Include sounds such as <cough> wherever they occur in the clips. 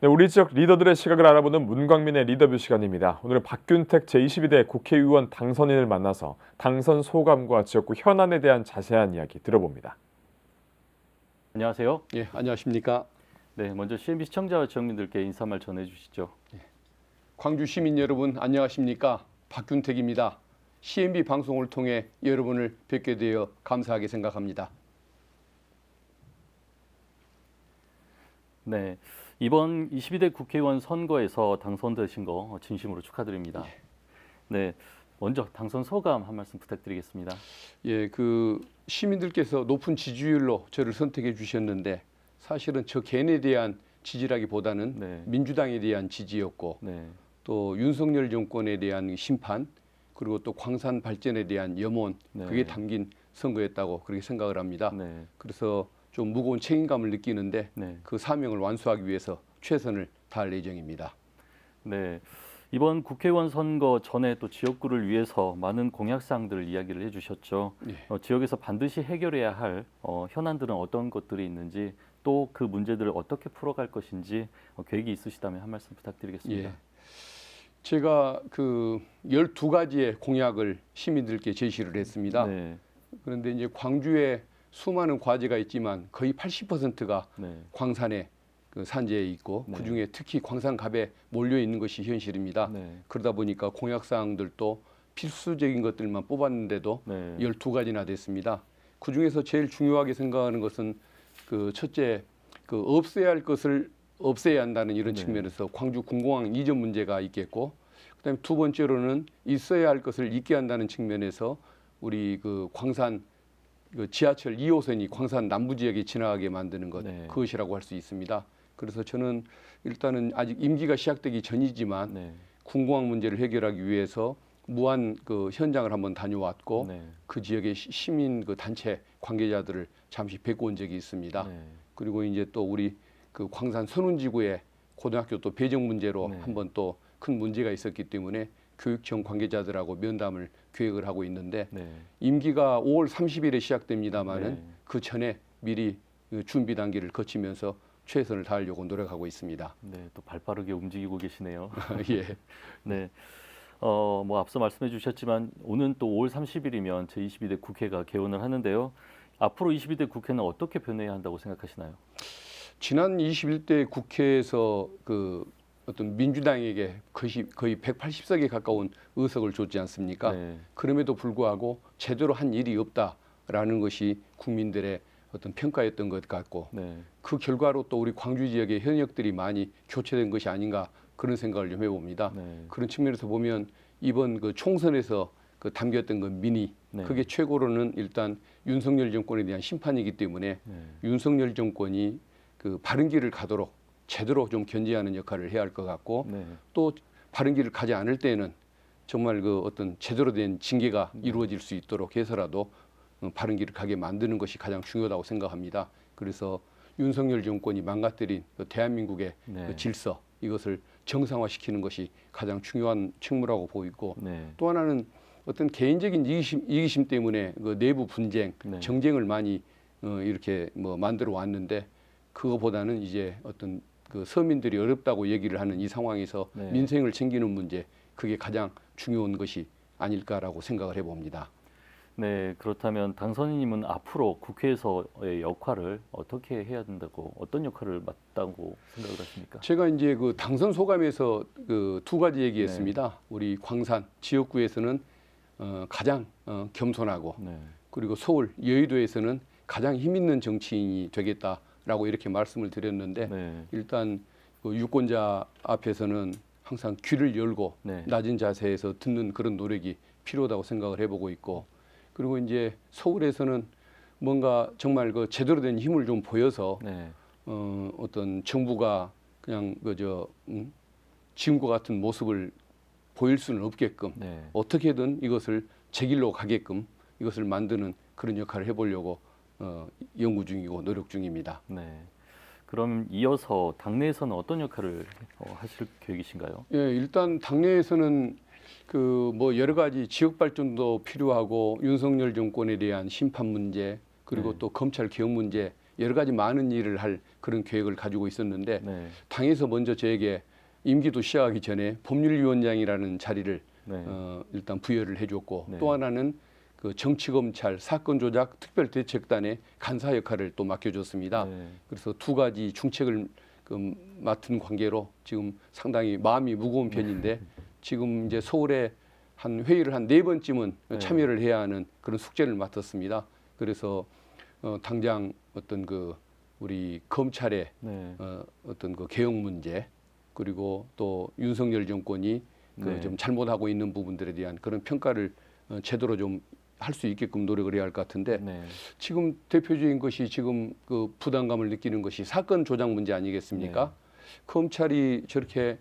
네, 우리 지역 리더들의 시각을 알아보는 문광민의 리더뷰 시간입니다. 오늘은 박균택 제22대 국회의원 당선인을 만나서 당선 소감과 지역구 현안에 대한 자세한 이야기 들어봅니다. 안녕하세요. 예, 안녕하십니까. 네, 먼저 CNB 시청자와 지역민들께 인사말 전해주시죠. 광주 시민 여러분 안녕하십니까. 박균택입니다. CNB 방송을 통해 여러분을 뵙게 되어 감사하게 생각합니다. 네, 이번 22대 국회의원 선거에서 당선되신 거 진심으로 축하드립니다. 네, 먼저 당선 소감 한 말씀 부탁드리겠습니다. 예, 그 시민들께서 높은 지지율로 저를 선택해 주셨는데 사실은 저 개인에 대한 지지라기보다는 네, 민주당에 대한 지지였고 네, 또 윤석열 정권에 대한 심판 그리고 또 광산 발전에 대한 염원 네. 그게 담긴 선거였다고 그렇게 생각을 합니다. 네, 그래서 좀 무거운 책임감을 느끼는데 네, 그 사명을 완수하기 위해서 최선을 다할 예정입니다. 네. 이번 국회의원 선거 전에 또 지역구를 위해서 많은 공약사항들 이야기를 해주셨죠. 예. 어, 지역에서 반드시 해결해야 할 어, 현안들은 어떤 것들이 있는지 또 그 문제들을 어떻게 풀어갈 것인지 어, 계획이 있으시다면 한 말씀 부탁드리겠습니다. 예. 제가 그 12가지의 공약을 시민들께 제시를 했습니다. 네, 그런데 이제 광주에 수많은 과제가 있지만 거의 80%가 네, 광산에 그 산재에 있고 네. 그중에 특히 광산갑에 몰려 있는 것이 현실입니다. 네, 그러다 보니까 공약 사항들도 필수적인 것들만 뽑았는데도 네, 12가지나 됐습니다. 그 중에서 제일 중요하게 생각하는 것은 그 첫째 그 없애야 할 것을 없애야 한다는 이런 네. 측면에서 광주 군공항 이전 문제가 있겠고 그다음에 두 번째로는 있어야 할 것을 있게 한다는 측면에서 우리 그 광산 그 지하철 2호선이 광산 남부 지역에 지나가게 만드는 것 네. 그것이라고 할 수 있습니다. 그래서 저는 일단은 아직 임기가 시작되기 전이지만 네, 군공항 문제를 해결하기 위해서 무한 그 현장을 한번 다녀왔고 네, 그 지역의 시- 시민 그 단체 관계자들을 잠시 뵙고 온 적이 있습니다. 네, 그리고 이제 또 우리 그 광산 선운지구에 고등학교 또 배정 문제로 네. 한번 또 큰 문제가 있었기 때문에 교육청 관계자들하고 면담을 계획을 하고 있는데 네, 임기가 5월 30일에 시작됩니다마는 네. 그 전에 미리 그 준비 단계를 거치면서 최선을 다하려고 노력하고 있습니다. 네, 또 발빠르게 움직이고 계시네요. <laughs> 예. 네. 어, 뭐 앞서 말씀해 주셨지만 오는 또 5월 30일이면 제22대 국회가 개원을 하는데요. 앞으로 22대 국회는 어떻게 변해야 한다고 생각하시나요? 지난 21대 국회에서 그 어떤 민주당에게 거의, 거의 180석에 가까운 의석을 줬지 않습니까? 네, 그럼에도 불구하고 제대로 한 일이 없다라는 것이 국민들의 어떤 평가였던 것 같고 네, 그 결과로 또 우리 광주 지역의 현역들이 많이 교체된 것이 아닌가 그런 생각을 좀 해봅니다. 네, 그런 측면에서 보면 이번 그 총선에서 그 담겼던 그 민의 네. 그게 최고로는 일단 윤석열 정권에 대한 심판이기 때문에 네, 윤석열 정권이 그 바른 길을 가도록 제대로 좀 견제하는 역할을 해야 할 것 같고 네, 또 바른 길을 가지 않을 때는 정말 그 어떤 제대로 된 징계가 이루어질 수 있도록 해서라도 어, 바른 길을 가게 만드는 것이 가장 중요하다고 생각합니다. 그래서 윤석열 정권이 망가뜨린 그 대한민국의 네. 그 질서 이것을 정상화시키는 것이 가장 중요한 책무라고 보이고 네, 또 하나는 어떤 개인적인 이기심, 이기심 때문에 그 내부 분쟁, 네. 정쟁을 많이 어, 이렇게 뭐 만들어 왔는데 그거보다는 이제 어떤 그 서민들이 어렵다고 얘기를 하는 이 상황에서 네. 민생을 챙기는 문제 그게 가장 중요한 것이 아닐까라고 생각을 해봅니다. 네, 그렇다면 당선인님은 앞으로 국회에서의 역할을 어떻게 해야 된다고 어떤 역할을 맡다고 생각을 하십니까? 제가 이제 그 당선 소감에서 그 두 가지 얘기했습니다. 네. 우리 광산 지역구에서는 어, 가장 어, 겸손하고 네, 그리고 서울 여의도에서는 가장 힘 있는 정치인이 되겠다 라고 이렇게 말씀을 드렸는데 네, 일단 그 유권자 앞에서는 항상 귀를 열고 네, 낮은 자세에서 듣는 그런 노력이 필요하다고 생각을 해보고 있고 그리고 이제 서울에서는 뭔가 정말 그 제대로 된 힘을 좀 보여서 네, 어, 어떤 정부가 그냥 그저 음, 지금과 같은 모습을 보일 수는 없게끔 네, 어떻게든 이것을 제 길로 가게끔 이것을 만드는 그런 역할을 해보려고 어, 연구 중이고 노력 중입니다. 네. 그럼 이어서 당내에서는 어떤 역할을 어, 하실 계획이신가요? 예, 일단 당내에서는 그 뭐 여러 가지 지역 발전도 필요하고 윤석열 정권에 대한 심판 문제 그리고 네. 또 검찰 개혁 문제 여러 가지 많은 일을 할 그런 계획을 가지고 있었는데 네. 당에서 먼저 저에게 임기도 시작하기 전에 법률위원장이라는 자리를 네. 어, 일단 부여를 해줬고 네. 또 하나는 그 정치검찰 사건 조작 특별대책단의 간사 역할을 또 맡겨줬습니다. 네. 그래서 두 가지 중책을 그 맡은 관계로 지금 상당히 마음이 무거운 편인데 지금 이제 서울에 한 회의를 한 네 번쯤은 네. 참여를 해야 하는 그런 숙제를 맡았습니다. 그래서 어, 당장 어떤 그 우리 검찰의 네. 어, 어떤 그 개혁 문제 그리고 또 윤석열 정권이 그 네. 좀 잘못하고 있는 부분들에 대한 그런 평가를 어, 제대로 좀 할 수 있게끔 노력을 해야 할 것 같은데 네. 지금 대표적인 것이 지금 그 부담감을 느끼는 것이 사건 조작 문제 아니겠습니까? 네. 검찰이 저렇게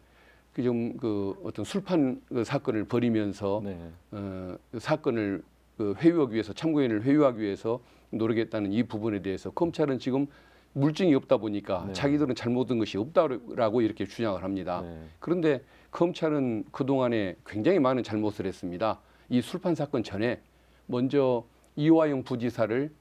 그좀그 어떤 술판 그 사건을 벌이면서 네. 어, 그 사건을 그 회유하기 위해서 참고인을 회유하기 위해서 노력했다는 이 부분에 대해서 검찰은 지금 물증이 없다 보니까 네. 자기들은 잘못한 것이 없다라고 이렇게 주장을 합니다. 네. 그런데 검찰은 그 동안에 굉장히 많은 잘못을 했습니다. 이 술판 사건 전에 먼저 이화영 부지사를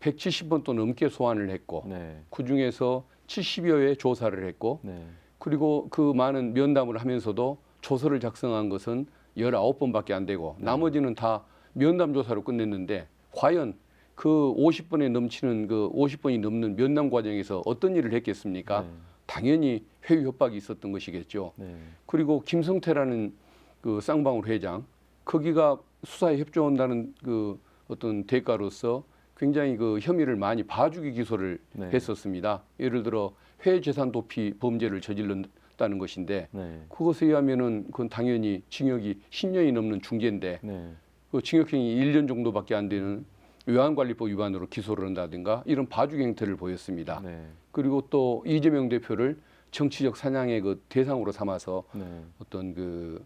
170번 또 넘게 소환을 했고 네. 그 중에서 70여 회 조사를 했고 네. 그리고 그 많은 면담을 하면서도 조서를 작성한 것은 19번밖에 안 되고 네. 나머지는 다 면담 조사로 끝냈는데 과연 그 50번에 넘치는 그 50번이 넘는 면담 과정에서 어떤 일을 했겠습니까? 네. 당연히 회유 협박이 있었던 것이겠죠. 네. 그리고 김성태라는 그 쌍방울 회장 거기가 수사에 협조한다는 그 어떤 대가로서 굉장히 그 혐의를 많이 봐주기 기소를 네. 했었습니다. 예를 들어 회재산 도피 범죄를 저질렀다는 것인데 네. 그것에 의하면은 그건 당연히 징역이 10년이 넘는 중죄인데 네. 그 징역형이 1년 정도밖에 안 되는 외환관리법 위반으로 기소를 한다든가 이런 봐주기 행태를 보였습니다. 네. 그리고 또 이재명 대표를 정치적 사냥의 그 대상으로 삼아서 네. 어떤 그,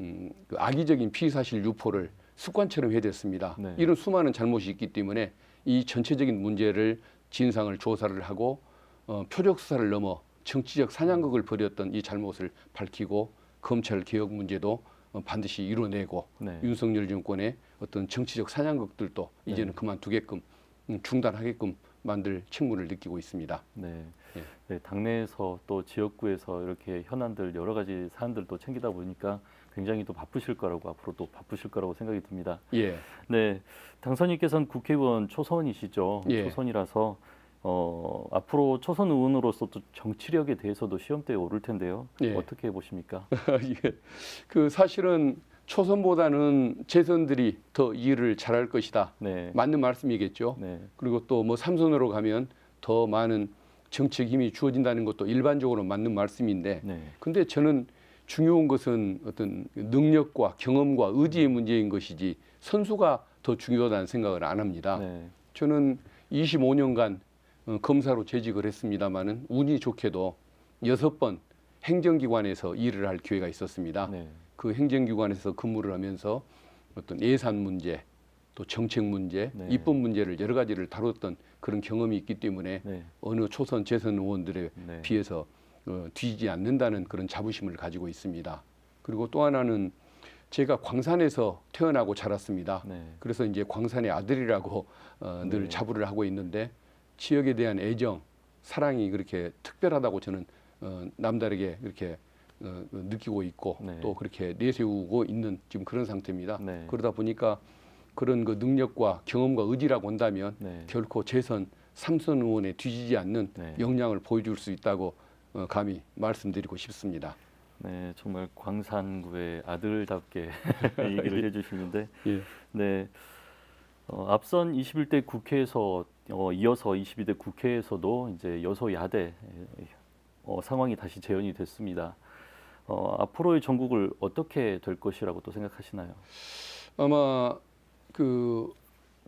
음, 그 악의적인 피의사실 유포를 습관처럼 해댔습니다. 네. 이런 수많은 잘못이 있기 때문에 이 전체적인 문제를 진상을 조사를 하고 어, 표적 수사를 넘어 정치적 사냥극을 벌였던 이 잘못을 밝히고 검찰 개혁 문제도 어, 반드시 이뤄내고 네. 윤석열 정권의 어떤 정치적 사냥극들도 이제는 그만두게끔 음, 중단하게끔 만들 책무를 느끼고 있습니다. 네. 예. 네, 당내에서 또 지역구에서 이렇게 현안들 여러 가지 사안들 또 챙기다 보니까 굉장히 또 바쁘실 거라고 앞으로 또 바쁘실 거라고 생각이 듭니다. 예, 네, 당선인께서는 국회의원 초선이시죠. 예. 초선이라서 어, 앞으로 초선 의원으로서 또 정치력에 대해서도 시험대에 오를 텐데요. 예. 어떻게 보십니까? 이게 <laughs> 그 사실은 초선보다는 재선들이 더 일을 잘할 것이다. 네, 맞는 말씀이겠죠. 네, 그리고 또 뭐 삼선으로 가면 더 많은 정책 힘이 주어진다는 것도 일반적으로 맞는 말씀인데 네, 근데 저는 중요한 것은 어떤 능력과 경험과 의지의 문제인 것이지 선수가 더 중요하다는 생각을 안 합니다. 네, 저는 25년간 어, 검사로 재직을 했습니다마는 운이 좋게도 여섯 번 행정기관에서 일을 할 기회가 있었습니다. 네, 그 행정기관에서 근무를 하면서 어떤 예산 문제, 또 정책 문제, 네. 입법 문제를 여러 가지를 다뤘던 그런 경험이 있기 때문에 네, 어느 초선 재선 의원들에 네, 비해서 어, 뒤지지 않는다는 그런 자부심을 가지고 있습니다. 그리고 또 하나는 제가 광산에서 태어나고 자랐습니다. 네, 그래서 이제 광산의 아들이라고 어, 늘 네. 자부를 하고 있는데 지역에 대한 애정, 사랑이 그렇게 특별하다고 저는 어, 남다르게 그렇게 어, 느끼고 있고 네. 또 그렇게 내세우고 있는 지금 그런 상태입니다. 네. 그러다 보니까 그런 그 능력과 경험과 의지라고 한다면 네, 결코 재선 삼선 의원에 뒤지지 않는 네. 역량을 보여줄 수 있다고 어, 감히 말씀드리고 싶습니다. 네, 정말 광산구의 아들답게 <laughs> 얘기를 해주시는데, 예. 네, 어, 앞선 21대 국회에서 어, 이어서 22대 국회에서도 이제 여소야대 어, 상황이 다시 재현이 됐습니다. 어, 앞으로의 전국을 어떻게 될 것이라고 또 생각하시나요? 아마 그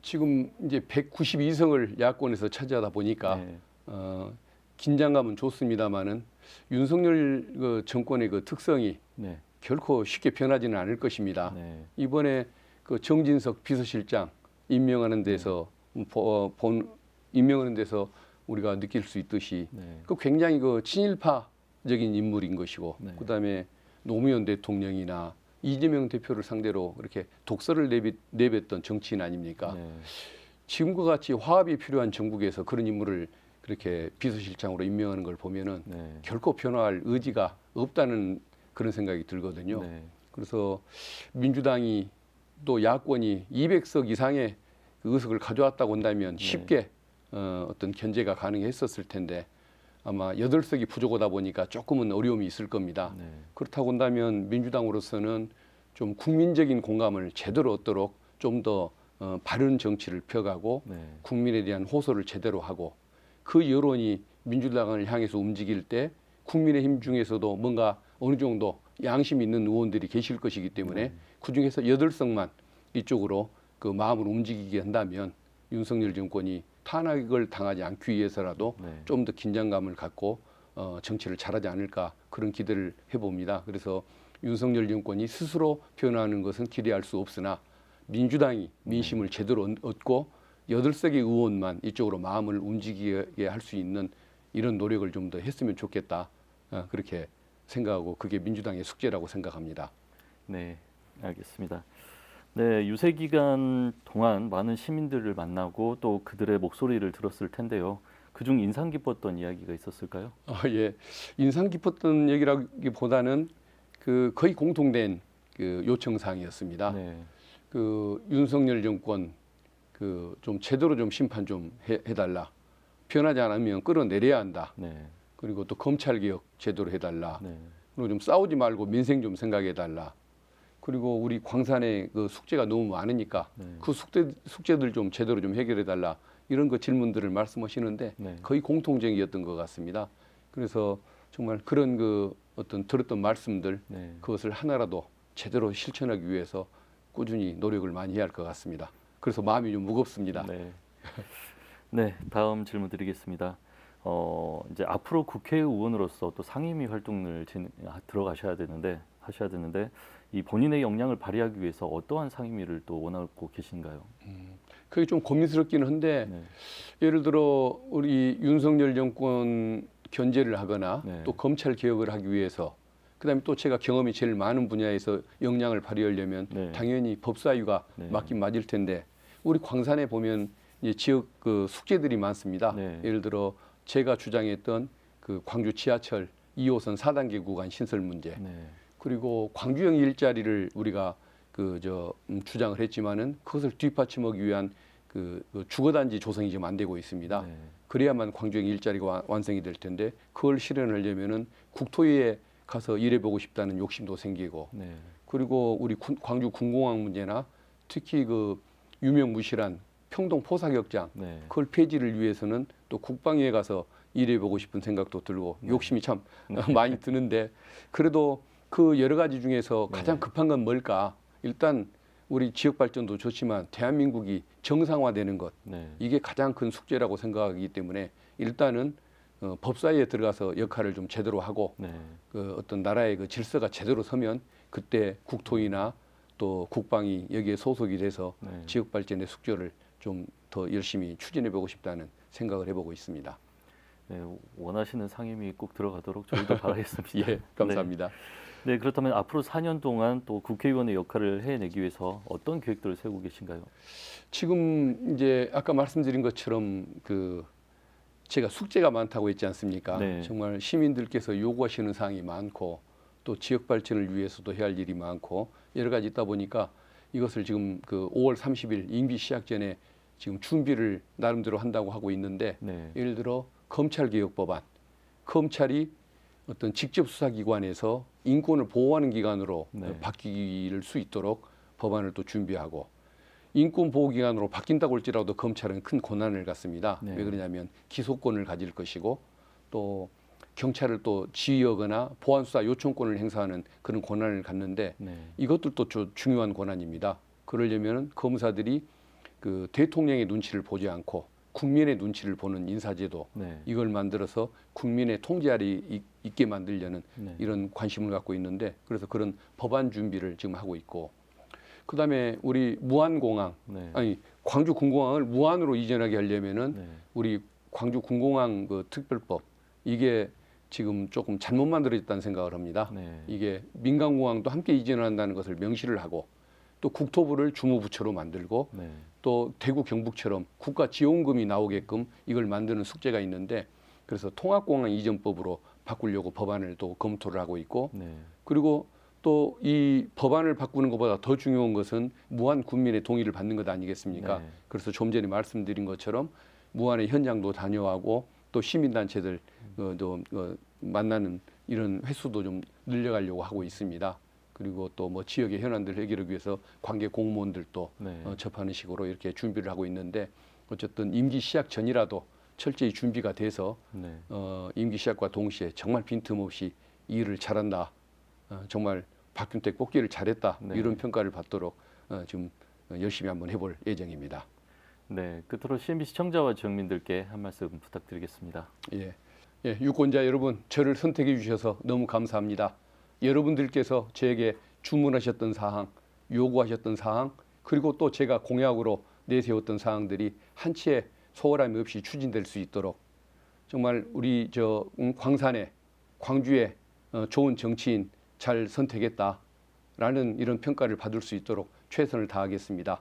지금 이제 192석을 야권에서 차지하다 보니까 네, 어, 긴장감은 좋습니다만은 윤석열 그 정권의 그 특성이 네, 결코 쉽게 변하지는 않을 것입니다. 네, 이번에 그 정진석 비서실장 임명하는 데서 보- 어, 본 임명하는 데서 우리가 느낄 수 있듯이 네, 그 굉장히 그 친일파적인 인물인 것이고 네. 그다음에 노무현 대통령이나 이재명 대표를 상대로 그렇게 독서를 내뱉, 내뱉던 정치인 아닙니까? 네, 지금과 같이 화합이 필요한 정국에서 그런 인물을 그렇게 비서실장으로 임명하는 걸 보면은 네. 결코 변화할 의지가 없다는 그런 생각이 들거든요. 네. 그래서 민주당이 또 야권이 200석 이상의 그 의석을 가져왔다고 한다면 네. 쉽게 어, 어떤 견제가 가능했었을 텐데 아마 8석이 부족하다 보니까 조금은 어려움이 있을 겁니다. 네. 그렇다고 한다면 민주당으로서는 좀 국민적인 공감을 제대로 얻도록 좀더 어, 바른 정치를 펴가고 네. 국민에 대한 호소를 제대로 하고 그 여론이 민주당을 향해서 움직일 때 국민의힘 중에서도 뭔가 어느 정도 양심 있는 의원들이 계실 것이기 때문에 그 중에서 여덟 석만 이쪽으로 그 마음을 움직이게 한다면 윤석열 정권이 탄핵을 당하지 않기 위해서라도 네. 좀더 긴장감을 갖고 어, 정치를 잘하지 않을까 그런 기대를 해봅니다. 그래서 윤석열 정권이 스스로 변화하는 것은 기대할 수 없으나 민주당이 민심을 제대로 얻- 얻고 여덟 석의 의원만 이쪽으로 마음을 움직이게 할 수 있는 이런 노력을 좀 더 했으면 좋겠다 어, 그렇게 생각하고 그게 민주당의 숙제라고 생각합니다. 네, 알겠습니다. 네, 유세 기간 동안 많은 시민들을 만나고 또 그들의 목소리를 들었을 텐데요. 그중 인상 깊었던 이야기가 있었을까요? 아, 예. 인상 깊었던 얘기라기보다는 그 거의 공통된 그 요청 사항이었습니다. 네, 그 윤석열 정권 그 좀 제대로 좀 심판 좀 해, 해달라. 변하지 않으면 끌어내려야 한다. 네, 그리고 또 검찰 개혁 제대로 해달라. 네, 그리고 좀 싸우지 말고 민생 좀 생각해달라. 그리고 우리 광산에 그 숙제가 너무 많으니까 네. 그 숙제 숙제들 좀 제대로 좀 해결해달라. 이런 그 질문들을 말씀하시는데 네. 거의 공통적이었던 것 같습니다. 그래서 정말 그런 그 어떤 들었던 말씀들 네. 그것을 하나라도 제대로 실천하기 위해서 꾸준히 노력을 많이 해야 할 것 같습니다. 그래서 마음이 좀 무겁습니다. 네. <laughs> 네, 다음 질문 드리겠습니다. 어, 이제 앞으로 국회의원으로서 또 상임위 활동을 진, 아, 들어가셔야 되는데 하셔야 되는데 이 본인의 역량을 발휘하기 위해서 어떠한 상임위를 또 원하고 계신가요? 그게 좀 고민스럽기는 한데 네. 예를 들어 우리 윤석열 정권 견제를 하거나 네. 또 검찰 개혁을 하기 위해서 그다음에 또 제가 경험이 제일 많은 분야에서 역량을 발휘하려면 네. 당연히 법사위가 네. 맞긴 맞을 텐데 우리 광산에 보면 이제 지역 그 숙제들이 많습니다. 네. 예를 들어 제가 주장했던 그 광주 지하철 2호선 4단계 구간 신설 문제 네. 그리고 광주형 일자리를 우리가 그 저 주장을 했지만은 그것을 뒷받침하기 위한 그, 그 주거단지 조성이 지금 안 되고 있습니다. 네. 그래야만 광주형 일자리가 완- 완성이 될 텐데 그걸 실현하려면은 국토위에 가서 일해보고 싶다는 욕심도 생기고 네. 그리고 우리 군- 광주 군공항 문제나 특히 그 유명무실한 평동 포사격장 네. 그걸 폐지를 위해서는 또 국방위에 가서 일해보고 싶은 생각도 들고 네. 욕심이 참 <laughs> 많이 드는데 그래도 그 여러 가지 중에서 네. 가장 급한 건 뭘까? 일단 우리 지역 발전도 좋지만 대한민국이 정상화되는 것 네. 이게 가장 큰 숙제라고 생각하기 때문에 일단은 어, 법사위에 들어가서 역할을 좀 제대로 하고 네. 그 어떤 나라의 그 질서가 제대로 서면 그때 국토위나 또 국방이 여기에 소속이 돼서 네. 지역 발전의 숙제를 좀 더 열심히 추진해 보고 싶다는 생각을 해보고 있습니다. 네, 원하시는 상임위 꼭 들어가도록 저희도 바라겠습니다. <laughs> 예, 감사합니다. 네, 그렇다면 앞으로 4년 동안 또 국회의원의 역할을 해내기 위해서 어떤 계획들을 세우고 계신가요? 지금 이제 아까 말씀드린 것처럼 그 제가 숙제가 많다고 했지 않습니까? 네. 정말 시민들께서 요구하시는 사항이 많고 또 지역 발전을 위해서도 해야 할 일이 많고 여러 가지 있다 보니까 이것을 지금 그 5월 30일 임기 시작 전에 지금 준비를 나름대로 한다고 하고 있는데 네. 예를 들어 검찰 개혁 법안, 검찰이 어떤 직접 수사 기관에서 인권을 보호하는 기관으로 네. 바뀔 수 있도록 법안을 또 준비하고 인권 보호 기관으로 바뀐다고 할지라도 검찰은 큰 고난을 갖습니다. 네. 왜 그러냐면 기소권을 가질 것이고 또 경찰을 또 지휘하거나 보안 수사 요청권을 행사하는 그런 권한을 갖는데 네. 이것들도 조- 중요한 권한입니다. 그러려면 검사들이 그 대통령의 눈치를 보지 않고 국민의 눈치를 보는 인사제도 네. 이걸 만들어서 국민의 통제 아래 이- 있게 만들려는 네. 이런 관심을 갖고 있는데 그래서 그런 법안 준비를 지금 하고 있고 그다음에 우리 무안공항 네. 아니 광주 군공항을 무안으로 이전하게 하려면은 네. 우리 광주 군공항 그 특별법 이게 지금 조금 잘못 만들어졌다는 생각을 합니다. 네. 이게 민간공항도 함께 이전한다는 것을 명시를 하고 또 국토부를 주무부처로 만들고 네. 또 대구 경북처럼 국가 지원금이 나오게끔 이걸 만드는 숙제가 있는데 그래서 통합공항 이전법으로 바꾸려고 법안을 또 검토를 하고 있고 네. 그리고 또 이 법안을 바꾸는 것보다 더 중요한 것은 무한 국민의 동의를 받는 것 아니겠습니까? 네. 그래서 좀 전에 말씀드린 것처럼 무한의 현장도 다녀가고 또 시민단체들 어, 또 어, 만나는 이런 횟수도 좀 늘려가려고 하고 있습니다. 그리고 또 뭐 지역의 현안들 해결하기 위해서 관계 공무원들도 네. 어, 접하는 식으로 이렇게 준비를 하고 있는데 어쨌든 임기 시작 전이라도 철저히 준비가 돼서 네. 어, 임기 시작과 동시에 정말 빈틈없이 일을 잘한다. 어, 정말 박균택 뽑기를 잘했다. 네. 이런 평가를 받도록 어, 지금 열심히 한번 해볼 예정입니다. 네. 끝으로 CNB 시청자와 지역민들께 한 말씀 부탁드리겠습니다. 예. 예, 유권자 여러분, 저를 선택해 주셔서 너무 감사합니다. 여러분들께서 저에게 주문하셨던 사항, 요구하셨던 사항, 그리고 또 제가 공약으로 내세웠던 사항들이 한치의 소홀함이 없이 추진될 수 있도록 정말 우리 저 음, 광산에 광주에 어, 좋은 정치인 잘 선택했다라는 이런 평가를 받을 수 있도록 최선을 다하겠습니다.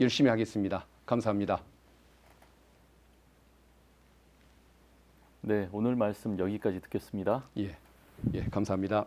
열심히 하겠습니다. 감사합니다. 네. 오늘 말씀 여기까지 듣겠습니다. 예, 예, 감사합니다.